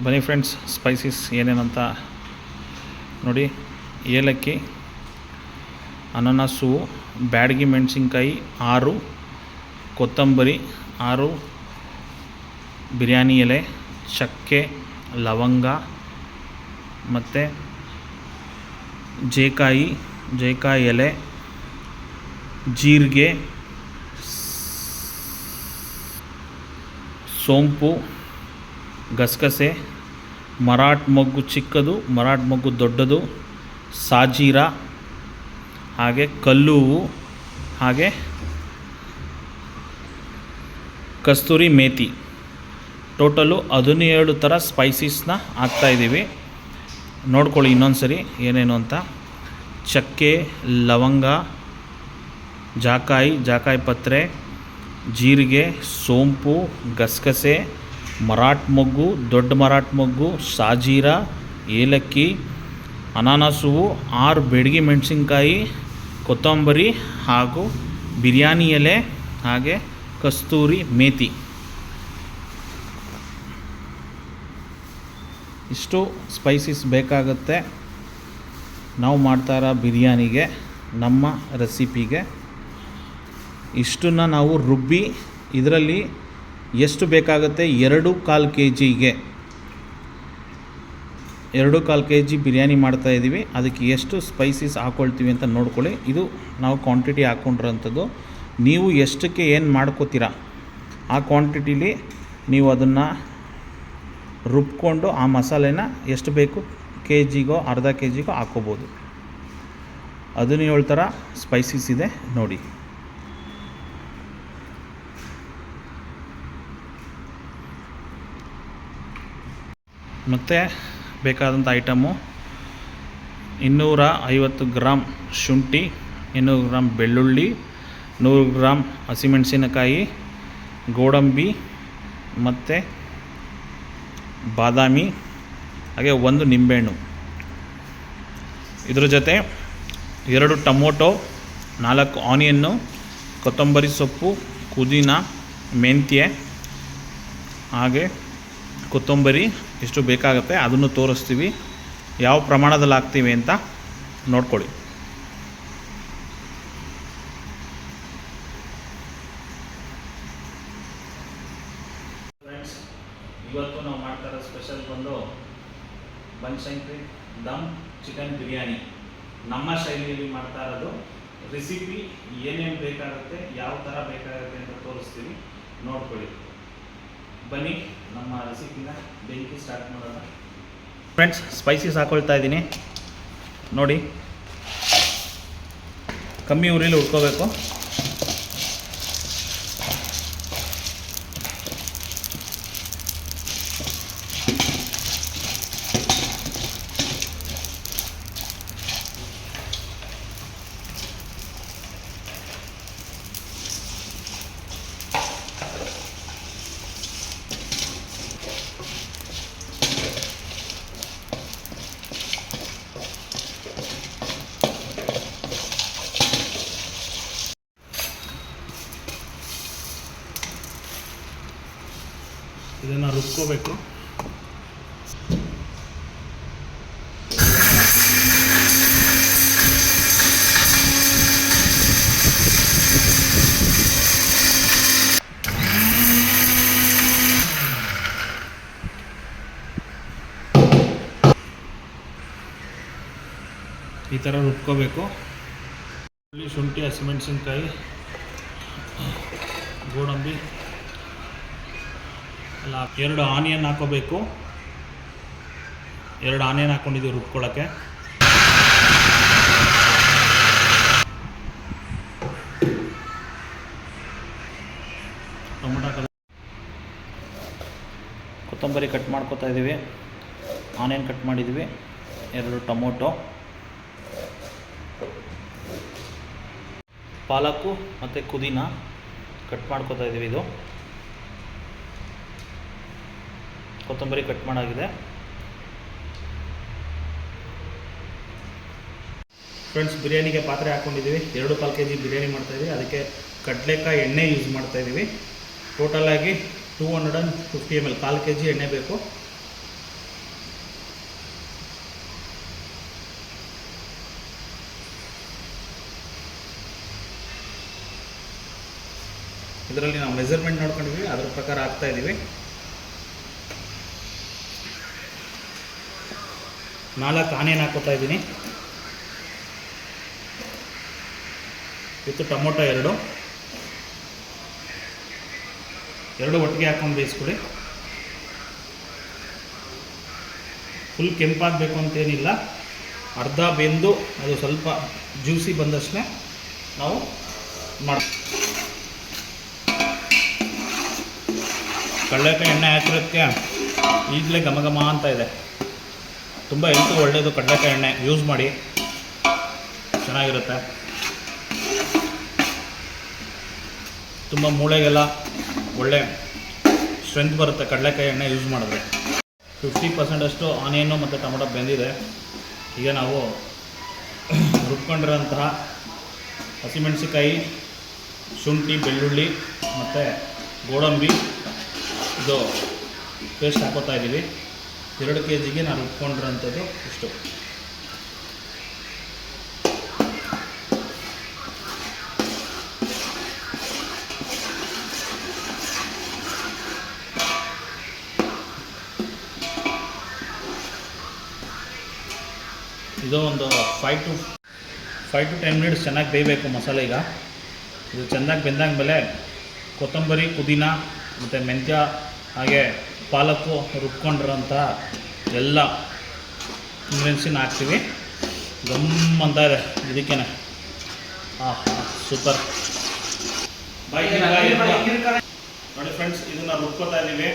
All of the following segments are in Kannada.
ಬನ್ನಿ ಫ್ರೆಂಡ್ಸ್ ಸ್ಪೈಸಸ್ ಏನೇನಂತ ನೋಡಿ. ಏಲಕ್ಕಿ, ಅನನಾಸು, ಬ್ಯಾಡಗಿ ಮೆಣಸಿನ್ಕಾಯಿ ಆರು, ಕೊತ್ತಂಬರಿ ಆರು, ಬಿರಿಯಾನಿ ಎಲೆ, ಚಕ್ಕೆ, ಲವಂಗ ಮತ್ತು ಜೇಕಾಯಿ ಜೇಕಾಯಿ ಎಲೆ, ಜೀರಿಗೆ, ಸೋಂಪು ಗಸಗಸೆ, ಮರಾಠ್ ಮೊಗ್ಗು ಚಿಕ್ಕದು, ಮರಾಠ್ ಮೊಗ್ಗು ದೊಡ್ಡದು, ಸಾಜೀರ, ಹಾಗೆ ಕಲ್ಲು ಹಾಗೆ ಕಸ್ತೂರಿ ಮೇತಿ ಟೋಟಲು ಹದಿನೇಳು ಥರ ಸ್ಪೈಸಸ್ನ ಹಾಕ್ತಾಯಿದ್ದೀವಿ ನೋಡ್ಕೊಳ್ಳಿ ಇನ್ನೊಂದು ಸರಿ ಏನೇನು ಅಂತ. ಚಕ್ಕೆ, ಲವಂಗ, ಜಾಕಾಯಿ ಜಾಕಾಯಿ ಪತ್ರೆ, ಜೀರಿಗೆ, ಸೋಂಪು, ಗಸಗಸೆ ಮರಾಠ ಮೊಗ್ಗು, ದೊಡ್ಡ ಮರಾಠ್ ಮೊಗ್ಗು, ಸಾಜೀರ, ಏಲಕ್ಕಿ ಅನಾನಸ್ ಆರು ಬೆಡಗಿ ಮೆಣಸಿನ್ಕಾಯಿ, ಕೊತ್ತಂಬರಿ ಹಾಗೂ ಬಿರಿಯಾನಿ ಎಲೆ, ಹಾಗೆ ಕಸ್ತೂರಿ ಮೇತಿ. ಇಷ್ಟು ಸ್ಪೈಸಿಸ್ ಬೇಕಾಗುತ್ತೆ. ನಾವು ಮಾಡ್ತಾ ಇರೋ ಬಿರಿಯಾನಿಗೆ, ನಮ್ಮ ರೆಸಿಪಿಗೆ ಇಷ್ಟನ್ನು ನಾವು ರುಬ್ಬಿ, ಇದರಲ್ಲಿ ಎಷ್ಟು ಬೇಕಾಗುತ್ತೆ? ಎರಡು ಕಾಲು ಕೆ ಜಿಗೆ ಎರಡು ಕಾಲು ಕೆ ಜಿ ಬಿರಿಯಾನಿ ಮಾಡ್ತಾ ಇದ್ದೀವಿ ಅದಕ್ಕೆ ಎಷ್ಟು ಸ್ಪೈಸಿಸ್ ಹಾಕ್ಕೊಳ್ತೀವಿ ಅಂತ ನೋಡ್ಕೊಳ್ಳಿ. ಇದು ನಾವು ಕ್ವಾಂಟಿಟಿ ಹಾಕ್ಕೊಂಡಿರೋಂಥದ್ದು ನೀವು ಎಷ್ಟಕ್ಕೆ ಏನು ಮಾಡ್ಕೋತೀರಾ? ಆ ಕ್ವಾಂಟಿಟಿಲಿ ನೀವು ಅದನ್ನು ರುಬ್ಕೊಂಡು ಆ ಮಸಾಲೆನ ಎಷ್ಟು ಬೇಕು? ಕೆ ಜಿಗೋ ಅರ್ಧ ಕೆ ಜಿಗೋ ಹಾಕ್ಕೋಬೋದು ಅದನ್ನು ಥರ ಸ್ಪೈಸಿಸ್ ಇದೆ ನೋಡಿ. ಮತ್ತು ಬೇಕಾದಂಥ ಐಟಮು ಇನ್ನೂರ ಐವತ್ತು ಗ್ರಾಮ್ ಶುಂಠಿ, ಇನ್ನೂರು ಗ್ರಾಮ್ ಬೆಳ್ಳುಳ್ಳಿ, ನೂರು ಗ್ರಾಮ್ ಹಸಿಮೆಣಸಿನಕಾಯಿ, ಗೋಡಂಬಿ ಮತ್ತು ಬಾದಾಮಿ, ಹಾಗೆ ಒಂದು ನಿಂಬೆಹಣ್ಣು. ಇದರ ಜೊತೆ ಎರಡು ಟೊಮೊಟೊ, ನಾಲ್ಕು ಆನಿಯನ್ನು, ಕೊತ್ತಂಬರಿ ಸೊಪ್ಪು, ಪುದೀನ, ಮೆಂತ್ಯ, ಹಾಗೆ ಕೊತ್ತಂಬರಿ, ಎಷ್ಟು ಬೇಕಾಗುತ್ತೆ ಅದನ್ನು ತೋರಿಸ್ತೀವಿ. ಯಾವ ಪ್ರಮಾಣದಲ್ಲಿ ಹಾಕ್ತೀವಿ ಅಂತ ನೋಡ್ಕೊಳ್ಳಿ. ಇವತ್ತು ನಾವು ಮಾಡ್ತಾ ಸ್ಪೆಷಲ್ ಬಂದು ಬನ್ಶಂಕ್ರಿ ದಮ್ ಚಿಕನ್ ಬಿರಿಯಾನಿ. ನಮ್ಮ ಶೈಲಿಯಲ್ಲಿ ಮಾಡ್ತಾ ಇರೋದು. ರೆಸಿಪಿ ಏನೇನು ಬೇಕಾಗುತ್ತೆ, ಯಾವ ಥರ ಬೇಕಾಗುತ್ತೆ ಅಂತ ತೋರಿಸ್ತೀವಿ. ನೋಡ್ಕೊಳ್ಳಿ. ಬನ್ನಿ. ನಮ್ಮ ರೆಸಿಪಿನ ಬೆಂಕಿ ಸ್ಟಾರ್ಟ್ ಮಾಡೋಣ. ಫ್ರೆಂಡ್ಸ್ ಸ್ಪೈಸಸ್ ಹಾಕೊಳ್ತಾ ಇದ್ದೀನಿ. ನೋಡಿ. ಕಮ್ಮಿ ಉರಿಲಿ ಹುರ್ಕೋಬೇಕು. ರುಬ್ಕೋಬೇಕು ಈ ಥರ ರುಬ್ಕೋಬೇಕು. ಶುಂಠಿ ಹಸಿಮೆಣಸಿನ್ಕಾಯಿ ಗೋಡಂಬಿ. ಎಲ್ಲ ಎರಡು ಆನಿಯನ್ ಹಾಕೋಬೇಕು. ಎರಡು ಆನಿಯನ್ ಹಾಕ್ಕೊಂಡಿದ್ದೀವಿ ರುಬ್ಕೊಳ್ಳೋಕ್ಕೆ. ಟೊಮೊಟೊ ಕೊತ್ತಂಬರಿ ಕಟ್ ಮಾಡ್ಕೋತಾ ಇದ್ದೀವಿ. ಆನಿಯನ್ ಕಟ್ ಮಾಡಿದ್ವಿ ಎರಡು ಟೊಮೊಟೊ. ಪಾಲಕು ಮತ್ತು ಪುದೀನ ಕಟ್ ಮಾಡ್ಕೋತಾ ಇದ್ದೀವಿ ಇದು. ಕೊತ್ತಂಬರಿ ಕಟ್ ಮಾಡಾಗಿದೆ. ಫ್ರೆಂಡ್ಸ್ ಬಿರಿಯಾನಿಗೆ ಪಾತ್ರೆ ಹಾಕೊಂಡಿದ್ದೀವಿ. ಎರಡು ಕಾಲು ಕೆ ಜಿ ಬಿರಿಯಾನಿ ಮಾಡ್ತಾಯಿದ್ದೀವಿ. ಅದಕ್ಕೆ ಕಡಲೆಕಾಯಿ ಎಣ್ಣೆ ಯೂಸ್ ಮಾಡ್ತಾಯಿದ್ದೀವಿ. ಟೋಟಲಾಗಿ two hundred and fifty M L call K G ಎಣ್ಣೆ ಬೇಕು. ಇದರಲ್ಲಿ ನಾವು ಮೆಸರ್ಮೆಂಟ್ ನೋಡ್ಕೊಂಡಿದ್ವಿ ಅದರ ಪ್ರಕಾರ ಹಾಕ್ತಾ ಇದ್ದೀವಿ ನಾಲ್ಕು ಆನಿಯನ್ ಹಾಕ್ಕೊತಾ ಇದ್ದೀನಿ. ಇತ್ತು ಟೊಮೊಟೊ ಎರಡು. ಎರಡು ಒಟ್ಟಿಗೆ ಹಾಕೊಂಡು ಬೇಯಿಸ್ಕೊಡಿ. ಫುಲ್ ಕೆಂಪಾಗಬೇಕು ಅಂತೇನಿಲ್ಲ. ಅರ್ಧ ಬೆಂದು ಅದು ಸ್ವಲ್ಪ ಜ್ಯೂಸಿ ಬಂದಷ್ಟೇ ನಾವು ಮಾಡಿ ಕಡಲೆಕಾಯಿ ಎಣ್ಣೆ ಹಾಕಿರೋಕ್ಕೆ ಈಗಲೇ ಘಮ ಅಂತ ಇದೆ. ತುಂಬ ಹೆಲ್ತ್ ಒಳ್ಳೆಯದು ಕಡಲೆಕಾಯಿ ಎಣ್ಣೆ ಯೂಸ್ ಮಾಡಿ. ಚೆನ್ನಾಗಿರುತ್ತೆ. ತುಂಬ ಮೂಳೆಗೆಲ್ಲ ಒಳ್ಳೆ ಸ್ಟ್ರೆಂತ್ ಬರುತ್ತೆ ಕಡಲೆಕಾಯಿ ಎಣ್ಣೆ ಯೂಸ್ ಮಾಡಿದ್ರೆ. ಫಿಫ್ಟಿ ಪರ್ಸೆಂಟಷ್ಟು ಆನಿಯನ್ನು ಮತ್ತು ಟೊಮೊಟೊ ಬೆಂದಿದೆ. ಈಗ ನಾವು ರುಬ್ಕೊಂಡಿರೋಂತಹ ಹಸಿಮೆಣಸಿಕಾಯಿ ಶುಂಠಿ, ಬೆಳ್ಳುಳ್ಳಿ ಮತ್ತು ಗೋಡಂಬಿ, ಇದು ಪೇಸ್ಟ್ ಹಾಕೋತಾ ಇದ್ದೀವಿ. ಎರಡು ಕೆ ಜಿಗೆ ನಾನು ಇಟ್ಕೊಂಡಿರೋಂಥದ್ದು ಇಷ್ಟು. ಇದು ಒಂದು five to five to ten minutes ಚೆನ್ನಾಗಿ ಬೇಯಬೇಕು ಮಸಾಲೆ ಈಗ. ಇದು ಚೆನ್ನಾಗಿ ಬೆಂದಾದ್ಮೇಲೆ ಕೊತ್ತಂಬರಿ, ಪುದೀನ ಮತ್ತು ಮೆಂತ್ಯ ಹಾಗೆ ಪಾಲಕ್ಕು ರುಬ್ಕೊಂಡಿರೋಂಥ ಎಲ್ಲ ಇಂಗ್ರೀಡಿಯನ್ಸಿನ ಹಾಕ್ತೀವಿ. ಗಮ್ಮಂತ ಇದೆ. ಇದಕ್ಕೇನೆ. ಹಾಂ ಹಾಂ ಸೂಪರ್ ನೋಡಿ ಫ್ರೆಂಡ್ಸ್ ಇದನ್ನ ರುಬ್ಕೋತಾ ಇದ್ದೀವಿ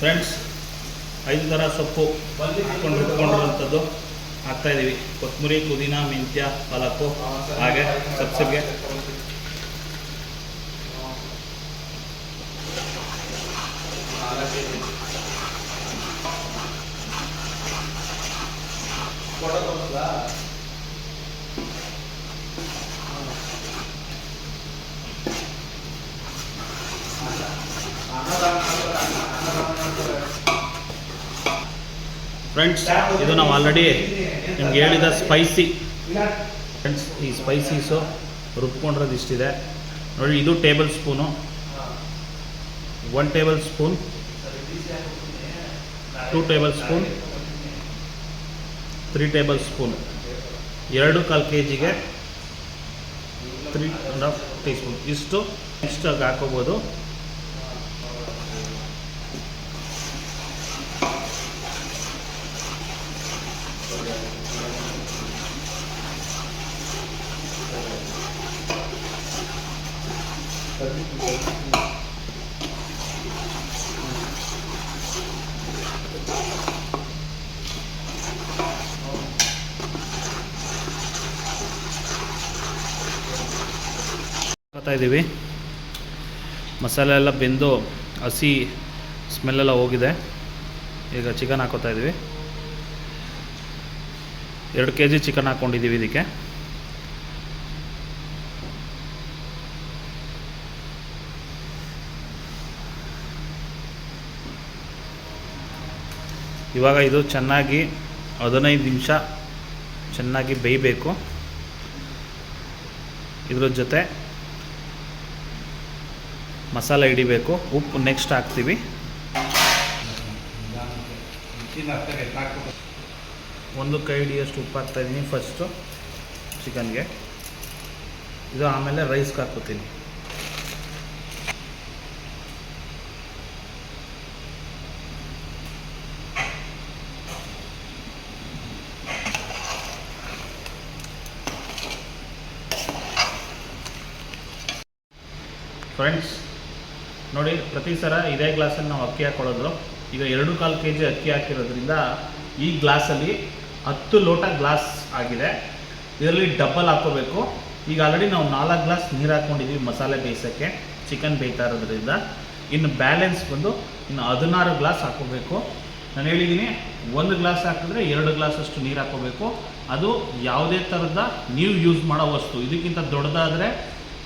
ಫ್ರೆಂಡ್ಸ್ ಐದು ಥರ ಸೊಪ್ಪು ಹಾಕೊಂಡು ರುಬ್ಕೊಂಡಿರೋಂಥದ್ದು. ಹಾಕ್ತಾ ಇದ್ದೀವಿ ಕೊತ್ತಂಬರಿ ಪುದೀನ ಮೆಂತ್ಯ ಪಾಲಕ್ಕು ಹಾಗೆ ಸಬ್ಸಿಗೆ ಫ್ರೆಂಡ್ಸ್ ಇದು ನಾವು ಆಲ್ರೆಡಿ ನಿಮ್ಗೆ ಹೇಳಿದ ಸ್ಪೈಸಿ ಫ್ರೆಂಡ್ಸ್ ಈ ಸ್ಪೈಸೀಸು ರುಬ್ಕೊಂಡಿರೋದು ಇಷ್ಟಿದೆ. ನೋಡಿ, ಇದು tablespoon one tablespoon two tablespoon three tablespoon ಎರಡು ಕಾಲು ಕೆ ಜಿಗೆ three and half teaspoon ಇಷ್ಟು ಇಷ್ಟಾಗಿ ಹಾಕೋಬೋದು. ಹಾಕ್ತಾ ಇದ್ದೀವಿ. ಮಸಾಲೆ ಎಲ್ಲ ಬೆಂದು ಹಸಿ ಸ್ಮೆಲ್ಲೆಲ್ಲ ಹೋಗಿದೆ. ಈಗ ಚಿಕನ್ ಹಾಕೋತಾ ಇದ್ದೀವಿ. ಎರಡು ಕೆ ಜಿ ಚಿಕನ್ ಹಾಕ್ಕೊಂಡಿದ್ದೀವಿ ಇದಕ್ಕೆ. ಇವಾಗ ಇದು ಚೆನ್ನಾಗಿ ಹದಿನೈದು ನಿಮಿಷ ಚೆನ್ನಾಗಿ ಬೇಯಬೇಕು. ಇದ್ರ ಜೊತೆ ಮಸಾಲೆ ಹಿಡಿಬೇಕು, ಉಪ್ಪು ನೆಕ್ಸ್ಟ್ ಹಾಕ್ತೀವಿ. ಒಂದು ಕೈ ಹಿಡಿಯಷ್ಟು ಉಪ್ಪು ಹಾಕ್ತಾ ಇದ್ದೀನಿ ಫಸ್ಟು ಚಿಕನ್ಗೆ ಇದು ಆಮೇಲೆ ರೈಸ್ಗೆ ಹಾಕೋತೀನಿ ಫ್ರೆಂಡ್ಸ್ ನೋಡಿ, ಪ್ರತಿ ಸಲ ಇದೇ ಗ್ಲಾಸಲ್ಲಿ ನಾವು ಅಕ್ಕಿ ಹಾಕೊಳ್ಳೋದು. ಈಗ ಎರಡು ಕಾಲು ಕೆ ಜಿ ಅಕ್ಕಿ ಹಾಕಿರೋದ್ರಿಂದ ಈ ಗ್ಲಾಸಲ್ಲಿ ಹತ್ತು ಲೋಟ ಗ್ಲಾಸ್ ಆಗಿದೆ. ಇದರಲ್ಲಿ ಡಬ್ಬಲ್ ಹಾಕೋಬೇಕು. ಈಗ ಆಲ್ರೆಡಿ ನಾವು ನಾಲ್ಕು ಗ್ಲಾಸ್ ನೀರು ಹಾಕ್ಕೊಂಡಿದ್ದೀವಿ ಮಸಾಲೆ ಬೇಯಿಸೋಕ್ಕೆ ಚಿಕನ್ ಬೇಯ್ತಾ ಇರೋದ್ರಿಂದ ಇನ್ನು ಬ್ಯಾಲೆನ್ಸ್ ಬಂದು ಇನ್ನು ಹದಿನಾರು ಗ್ಲಾಸ್ ಹಾಕ್ಕೋಬೇಕು ನಾನು ಹೇಳಿದ್ದೀನಿ ಒಂದು ಗ್ಲಾಸ್ ಹಾಕಿದ್ರೆ ಎರಡು ಗ್ಲಾಸಷ್ಟು ನೀರು ಹಾಕ್ಕೋಬೇಕು ಅದು ಯಾವುದೇ ಥರದ ನೀವು ಯೂಸ್ ಮಾಡೋ ವಸ್ತು. ಇದಕ್ಕಿಂತ ದೊಡ್ಡದಾದರೆ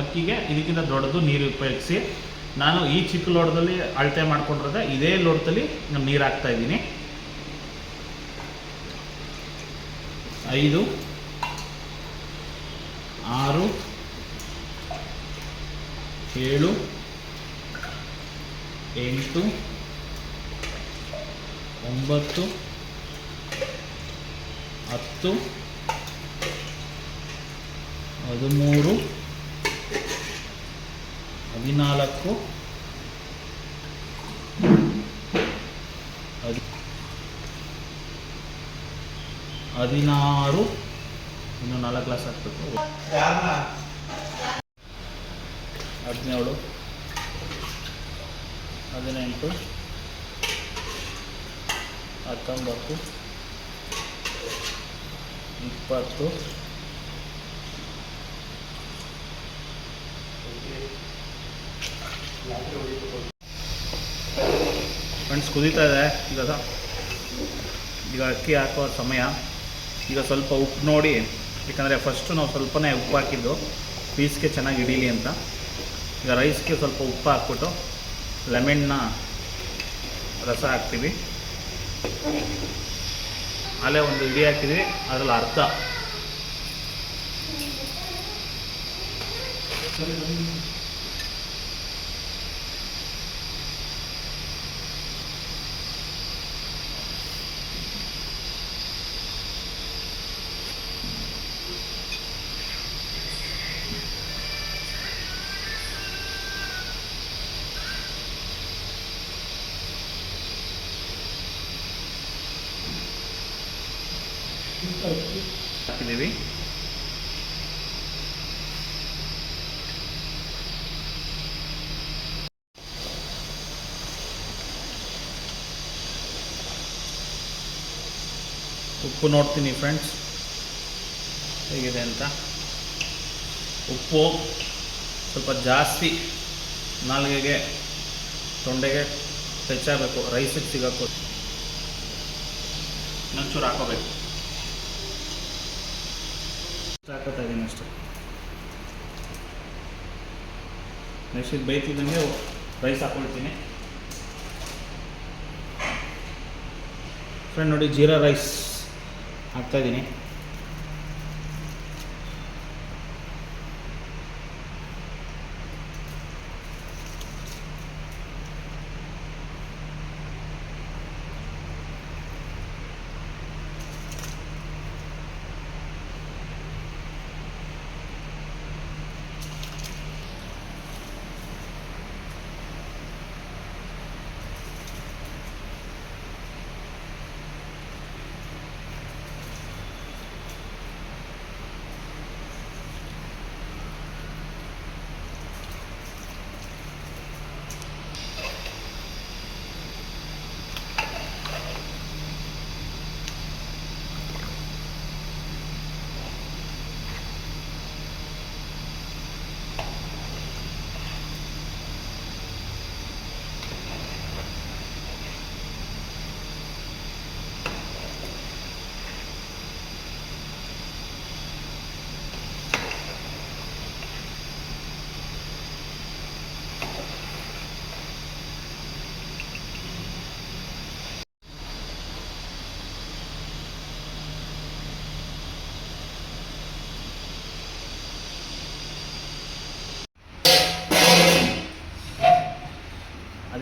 ಅಕ್ಕಿಗೆ, ಇದಕ್ಕಿಂತ ದೊಡ್ಡದು ನೀರು ಉಪಯೋಗಿಸಿ. ನಾನು ಈ ಚಿಕ್ಕ ಲೋಟದಲ್ಲಿ ಅಳತೆ ಮಾಡ್ಕೊಂಡಿರೋದೆ, ಇದೇ ಲೋಟದಲ್ಲಿ ನಾನು ನೀರು ಹಾಕ್ತಾ ಇದ್ದೀನಿ. ಐದು, ಆರು, ಏಳು, ಎಂಟು, ಒಂಬತ್ತು, ಹತ್ತು, ಹದಿಮೂರು ಹದಿನಾಲ್ಕು. ಹದಿ ಹದಿನಾರು. ಇನ್ನು ನಾಲ್ಕು ಕ್ಲಾಸ್ ಆಗ್ತದೆ. ಹದಿನೇಳು. ಹದಿನೆಂಟು. ಹತ್ತೊಂಬತ್ತು. ಇಪ್ಪತ್ತು. ಫ್ರೆಂಡ್ಸ್, ಕುದೀತಾ ಇದೆ. ಈಗ ಈಗ ಅಕ್ಕಿ ಹಾಕೋ ಸಮಯ. ಈಗ ಸ್ವಲ್ಪ ಉಪ್ಪು ನೋಡಿ. ಯಾಕಂದರೆ ಫಸ್ಟು ನಾವು ಸ್ವಲ್ಪನೇ ಉಪ್ಪು ಹಾಕಿದ್ದು. ಪೀಸ್ಗೆ ಚೆನ್ನಾಗಿ ಹಿಡೀಲಿ ಅಂತ. ಈಗ ರೈಸ್ಗೆ ಸ್ವಲ್ಪ ಉಪ್ಪು ಹಾಕ್ಬಿಟ್ಟು ಲೆಮನ್ನ ರಸ ಹಾಕ್ತೀವಿ. ಅಲ್ಲೇ ಒಂದು ಇಡಿ ಹಾಕಿದ್ವಿ. ಅದರಲ್ಲಿ ಅರ್ಧ. ಹಾಕಿದ್ದೀವಿ. ಉಪ್ಪು ನೋಡ್ತೀನಿ ಫ್ರೆಂಡ್ಸ್ ಹೇಗಿದೆ ಅಂತ? ಉಪ್ಪು ಸ್ವಲ್ಪ ಜಾಸ್ತಿ ನಾಲ್ಗೆಗೆ, ತೊಂಡೆಗೆ ಹೆಚ್ಚಾಗಬೇಕು. ರೈಸಿಗೆ ಸಿಗಬೇಕು. ಇನ್ನೊಂಚೂರು ಹಾಕೋಬೇಕು ಹಾಕೋತಾ ಇದ್ದೀನಿ ಅಷ್ಟೇ. ನೆಕ್ಸ್ಟ್ ಇದು ಬೈತಿದ್ದಂಗೆ ರೈಸ್ ಹಾಕ್ಕೊಳ್ತೀನಿ ಫ್ರೆಂಡ್ ನೋಡಿ ಜೀರಾ ರೈಸ್ ಹಾಕ್ತಾಯಿದ್ದೀನಿ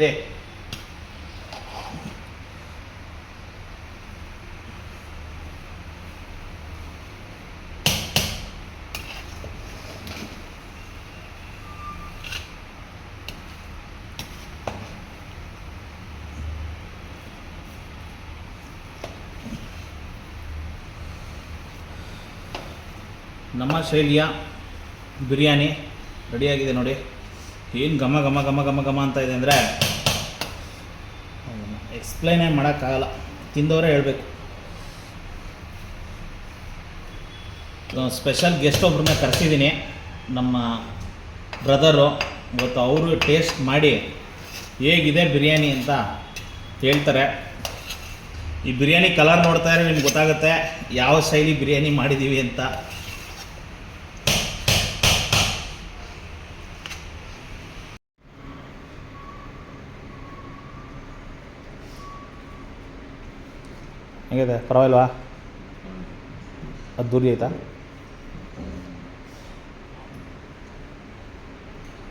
ಅದೇ ನಮ್ಮ ಶೈಲಿಯ ಬಿರಿಯಾನಿ ರೆಡಿಯಾಗಿದೆ ನೋಡಿ. ಏನು ಘಮ ಘಮ ಘಮ ಘಮ ಘಮ ಅಂತ ಇದೆ ಅಂದರೆ ಎಕ್ಸ್ಪ್ಲೈನೇ ಮಾಡೋಕ್ಕಾಗಲ್ಲ. ತಿಂದವರೇ ಹೇಳಬೇಕು. ಸ್ಪೆಷಲ್ ಗೆಸ್ಟ್ ಒಬ್ರನ್ನ ಕರೆಸಿದ್ದೀನಿ ನಮ್ಮ ಬ್ರದರು ಇವತ್ತು ಅವರು ಟೇಸ್ಟ್ ಮಾಡಿ ಹೇಗಿದೆ ಬಿರಿಯಾನಿ ಅಂತ ಹೇಳ್ತಾರೆ. ಈ ಬಿರಿಯಾನಿ ಕಲರ್ ನೋಡ್ತಾ ಇರೋ ನಿಮ್ಗೆ ಗೊತ್ತಾಗುತ್ತೆ, ಯಾವ ಶೈಲಿ ಬಿರಿಯಾನಿ ಮಾಡಿದ್ದೀವಿ ಅಂತ. ಹೇಗಿದೆ? ಪರವಾಗಿಲ್ವಾ? ಅದ್ದೂರಿ ಆಯ್ತಾ?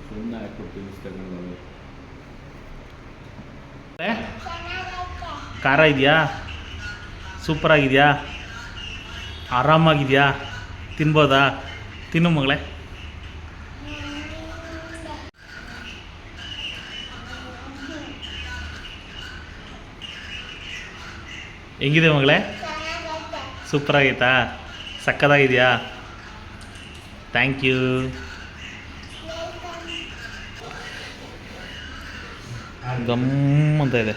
ಸುಮ್ಮನೆ ಹಾಕ್ಬಿಟ್ಟು ತಗೊಂಡು ಖಾರ ಇದೆಯಾ? ಸೂಪರಾಗಿದೆಯಾ ಆರಾಮಾಗಿದೆಯಾ? ತಿನ್ಬೋದಾ? ತಿನ್ನು ಮಗಳೇ. ಹೆಂಗಿದೆ ಮಗಳೇ? ಸೂಪರ್ ಆಗೈತಾ? ಸಕ್ಕದಾಗಿದೆಯಾ? ಥ್ಯಾಂಕ್ ಯು ಗಮ್ ಅಂತ ಇದೆ.